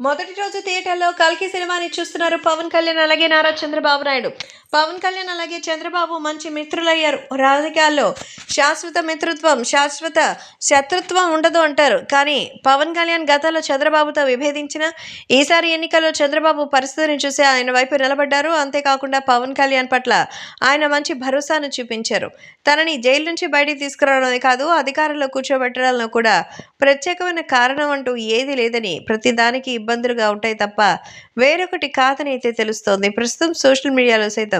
మొదటి రోజు థియేటర్లో కల్కి సినిమాని చూస్తున్నారు పవన్ కళ్యాణ్ అలాగే నారా చంద్రబాబు నాయుడు. పవన్ కళ్యాణ్ అలాగే చంద్రబాబు మంచి మిత్రులయ్యారు. రాజకీయాల్లో శాశ్వత మిత్రత్వం శాశ్వత శత్రుత్వం ఉండదు అంటారు. కానీ పవన్ కళ్యాణ్ గతంలో చంద్రబాబుతో విభేదించిన ఈసారి ఎన్నికల్లో చంద్రబాబు పరిస్థితిని చూసి ఆయన వైపు నిలబడ్డారు. అంతేకాకుండా పవన్ కళ్యాణ్ పట్ల ఆయన మంచి భరోసాను చూపించారు. తనని జైలు నుంచి బయటికి తీసుకురావడమే కాదు అధికారంలో కూర్చోబెట్టడంలో కూడా ప్రత్యేకమైన కారణం అంటూ ఏది లేదని ప్రతిదానికి ఇబ్బందులుగా ఉంటాయి తప్ప వేరొకటి కాదని అయితే తెలుస్తోంది. ప్రస్తుతం సోషల్ మీడియాలో సైతం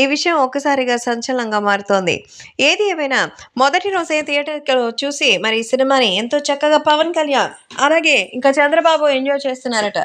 ఈ విషయం ఒక్కసారిగా సంచలనంగా మారుతోంది. ఏది ఏమైనా మొదటి రోజే థియేటర్లో చూసి మరి ఈ సినిమాని ఎంతో చక్కగా పవన్ కళ్యాణ్ అలాగే ఇంకా చంద్రబాబు ఎంజాయ్ చేస్తున్నారట.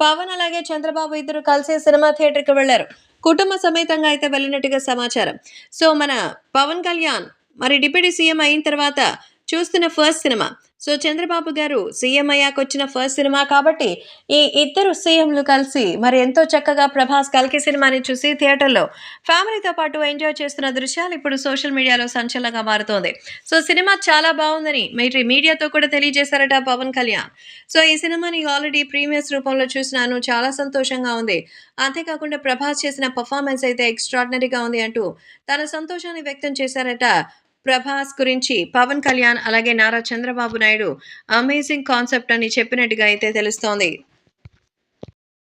పవన్ అలాగే చంద్రబాబు ఇద్దరు కలిసి సినిమా థియేటర్కి వెళ్ళారు కుటుంబ సమేతంగా అయితే వెళ్ళినట్టుగా సమాచారం. సో మన పవన్ కళ్యాణ్ మరి డిప్యూటీ సీఎం అయిన తర్వాత చూస్తున్న ఫస్ట్ సినిమా. సో చంద్రబాబు గారు సీఎం అయ్యాక వచ్చిన ఫస్ట్ సినిమా కాబట్టి ఈ ఇద్దరు సీఎంలు కలిసి మరి ఎంతో చక్కగా ప్రభాస్ కల్కి సినిమాని చూసి థియేటర్లో ఫ్యామిలీతో పాటు ఎంజాయ్ చేస్తున్న దృశ్యాలు ఇప్పుడు సోషల్ మీడియాలో సంచలనంగా మారుతోంది. సో సినిమా చాలా బాగుందని మీరు మీడియాతో కూడా తెలియజేశారట పవన్ కళ్యాణ్. సో ఈ సినిమాని ఆల్రెడీ ప్రీమియర్స్ రూపంలో చూసినాను. చాలా సంతోషంగా ఉంది. అంతేకాకుండా ప్రభాస్ చేసిన పర్ఫార్మెన్స్ అయితే ఎక్స్ట్రాడినరీగా ఉంది అంటూ తన సంతోషాన్ని వ్యక్తం చేశారట ప్రభాస్ గురించి పవన్ కళ్యాణ్ అలాగే నారా చంద్రబాబు నాయుడు అమేజింగ్ కాన్సెప్ట్ అని చెప్పినట్టుగా అయితే తెలుస్తోంది.